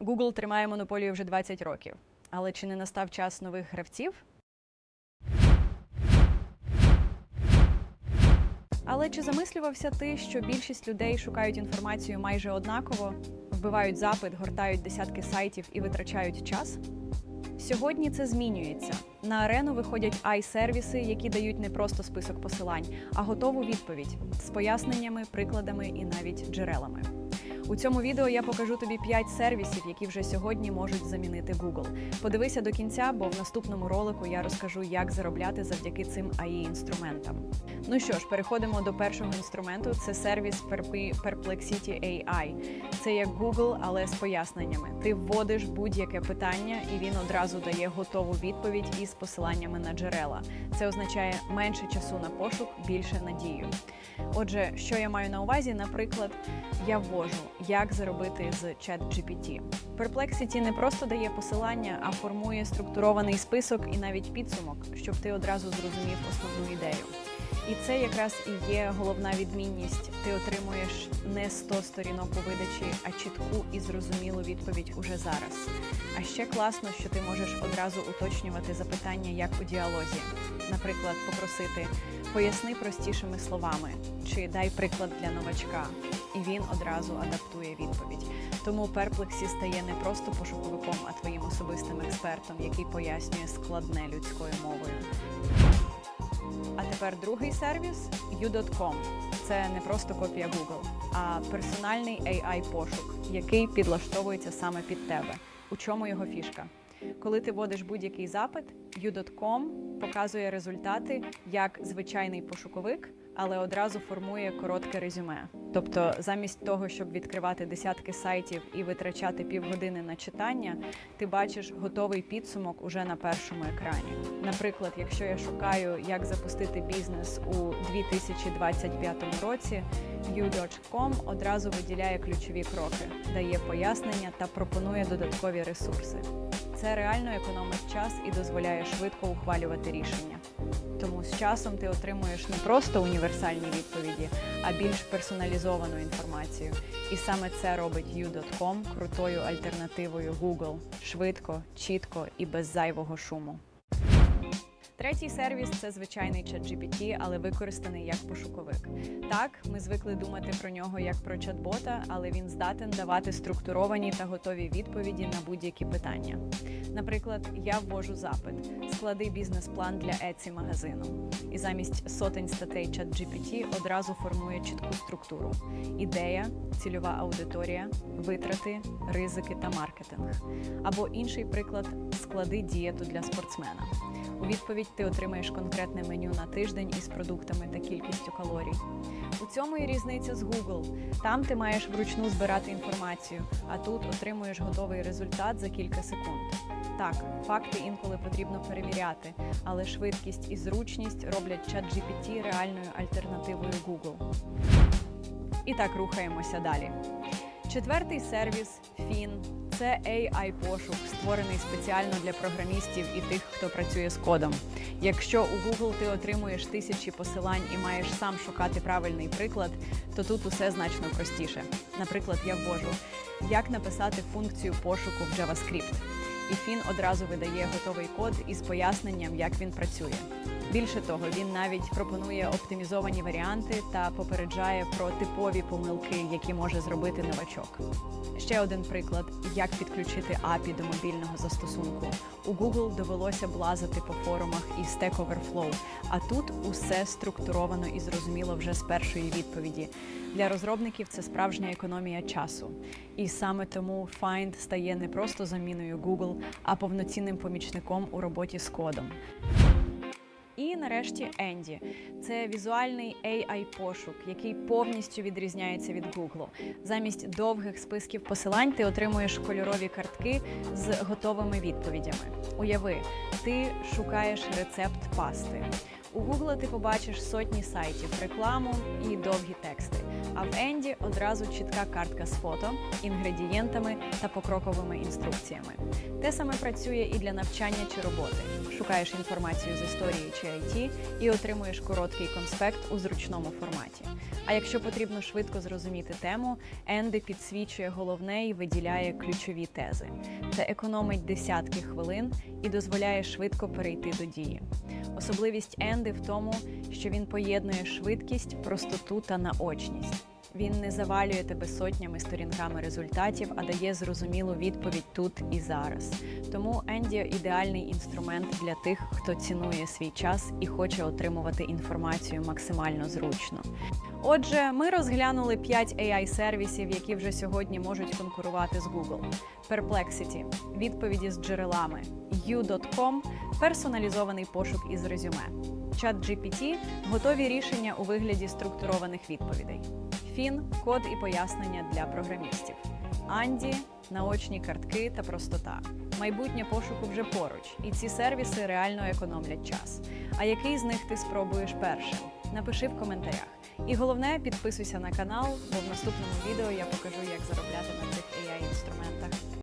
Google тримає монополію вже 20 років. Але чи не настав час нових гравців? Але чи замислювався ти, що більшість людей шукають інформацію майже однаково, вбивають запит, гортають десятки сайтів і витрачають час? Сьогодні це змінюється. На арену виходять ай-сервіси, які дають не просто список посилань, а готову відповідь з поясненнями, прикладами і навіть джерелами. У цьому відео я покажу тобі 5 сервісів, які вже сьогодні можуть замінити Google. Подивися до кінця, бо в наступному ролику я розкажу, як заробляти завдяки цим ai інструментам. Ну що ж, переходимо до першого інструменту. Це сервіс Perp- Perplexity AI. Це як Google, але з поясненнями. Ти вводиш будь-яке питання, і він одразу дає готову відповідь із посиланнями на джерела. Це означає менше часу на пошук, більше надію. Отже, що я маю на увазі? Наприклад, я ввожу, як заробити з ChatGPT. Perplexity не просто дає посилання, а формує структурований список і навіть підсумок, щоб ти одразу зрозумів основну ідею. І це якраз і є головна відмінність. Ти отримуєш не 100 сторінок у видачі, а чітку і зрозумілу відповідь уже зараз. А ще класно, що ти можеш одразу уточнювати запитання, як у діалозі. Наприклад, попросити поясни простішими словами чи дай приклад для новачка, і він одразу адаптує відповідь. Тому Perplexy стає не просто пошуковиком, а твоїм особистим експертом, який пояснює складне людською мовою. А тепер другий сервіс U.com. Це не просто копія Google, а персональний AI-пошук, який підлаштовується саме під тебе. У чому його фішка? Коли ти вводиш будь-який запит, U.com показує результати як звичайний пошуковик, але одразу формує коротке резюме. Тобто, замість того, щоб відкривати десятки сайтів і витрачати півгодини на читання, ти бачиш готовий підсумок уже на першому екрані. Наприклад, якщо я шукаю, як запустити бізнес у 2025 році, U.com одразу виділяє ключові кроки, дає пояснення та пропонує додаткові ресурси. Це реально економить час і дозволяє швидко ухвалювати рішення. Тому з часом ти отримуєш не просто універсальні відповіді, а більш персоналізовану інформацію. І саме це робить U.com крутою альтернативою Google швидко, чітко і без зайвого шуму. Третій сервіс це звичайний ChatGPT, але використаний як пошуковик. Так, ми звикли думати про нього як про чат-бота, але він здатен давати структуровані та готові відповіді на будь-які питання. Наприклад, я ввожу запит, склади бізнес-план для Etsy магазину. І замість сотень статей ChatGPT одразу формує чітку структуру: ідея, цільова аудиторія, витрати, ризики та маркетинг. Або інший приклад склади дієту для спортсмена. У відповідь ти отримаєш конкретне меню на тиждень із продуктами та кількістю калорій. У цьому і різниця з Google. Там ти маєш вручну збирати інформацію, а тут отримуєш готовий результат за кілька секунд. Так, факти інколи потрібно перевіряти, але швидкість і зручність роблять ChatGPT реальною альтернативою Google. І так рухаємося далі. Четвертий сервіс Fin – це AI-пошук, створений спеціально для програмістів і тих, хто працює з кодом. Якщо у Google ти отримуєш тисячі посилань і маєш сам шукати правильний приклад, то тут усе значно простіше. Наприклад, я ввожу, як написати функцію пошуку в JavaScript. І Fin одразу видає готовий код із поясненням, як він працює. Більше того, він навіть пропонує оптимізовані варіанти та попереджає про типові помилки, які може зробити новачок. Ще один приклад, як підключити API до мобільного застосунку. У Google довелося блазити по форумах і Stack Overflow, а тут усе структуровано і зрозуміло вже з першої відповіді. Для розробників це справжня економія часу. І саме тому Find стає не просто заміною Google, а повноцінним помічником у роботі з кодом. І нарешті Енді. Це візуальний AI-пошук, який повністю відрізняється від Google. Замість довгих списків посилань ти отримуєш кольорові картки з готовими відповідями. Уяви, ти шукаєш рецепт пасти. У Google ти побачиш сотні сайтів, рекламу і довгі тексти. А в Енді одразу чітка картка з фото, інгредієнтами та покроковими інструкціями. Те саме працює і для навчання чи роботи. Шукаєш інформацію з історії чи IT і отримуєш короткий конспект у зручному форматі. А якщо потрібно швидко зрозуміти тему, Енді підсвічує головне і виділяє ключові тези. Це економить десятки хвилин і дозволяє швидко перейти до дії. Особливість Енді в тому, що він поєднує швидкість, простоту та наочність. Він не завалює тебе сотнями сторінками результатів, а дає зрозумілу відповідь тут і зараз. Тому Ендіо ідеальний інструмент для тих, хто цінує свій час і хоче отримувати інформацію максимально зручно. Отже, ми розглянули 5 AI-сервісів, які вже сьогодні можуть конкурувати з Google. Perplexity – відповіді з джерелами, U.com – персоналізований пошук із резюме, ChatGPT – готові рішення у вигляді структурованих відповідей, Фін – код і пояснення для програмістів, Анді – наочні картки та простота. Майбутнє пошуку вже поруч, і ці сервіси реально економлять час. А який з них ти спробуєш першим? Напиши в коментарях. І головне, підписуйся на канал, бо в наступному відео я покажу, як заробляти на цих AI-інструментах.